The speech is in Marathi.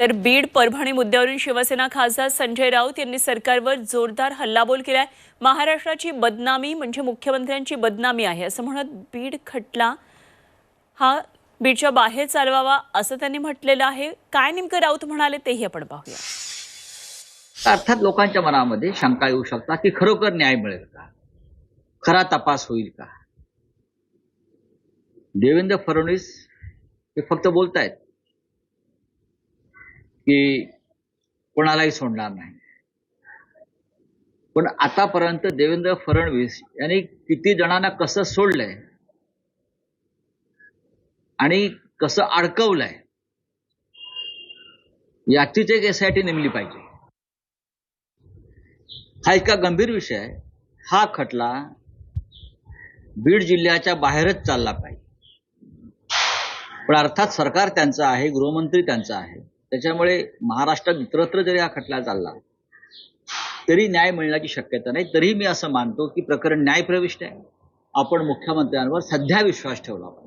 तर बीड परभणी मुद्द्यावरून शिवसेना खासदार संजय राऊत यांनी सरकारवर जोरदार हल्लाबोल केलाय. महाराष्ट्राची बदनामी म्हणजे मुख्यमंत्र्यांची बदनामी आहे. असं म्हणत बीड खटला हा बीडच्या बाहेर चालवावा असं त्यांनी म्हटलेलं आहे. काय नेमकं राऊत म्हणाले तेही आपण पाहूया. अर्थात लोकांच्या मनामध्ये शंका येऊ शकतात की खरोखर न्याय मिळेल का? खरा तपास होईल का? देवेंद्र फडणवीस हे फक्त बोलतायत. की कोणालाही सोडणार नाही. पण आतापर्यंत देवेंद्र फडणवीस यांनी किती जणांना कसं सोडलंय आणि कसं अडकवलंय याचीच एक एसआयटी नेमली पाहिजे. हा इतका गंभीर विषय हा खटला बीड जिल्ह्याच्या बाहेरच चालला पाहिजे. पण अर्थात सरकार त्यांचं आहे गृहमंत्री त्यांचा आहे. त्याच्यामुळे महाराष्ट्रात इतरत्र जरी हा खटला चालला तरी न्याय मिळण्याची शक्यता नाही. तरी मी असं मानतो की प्रकरण न्यायप्रविष्ट आहे. आपण मुख्यमंत्र्यांवर सध्या विश्वास ठेवला पाहिजे.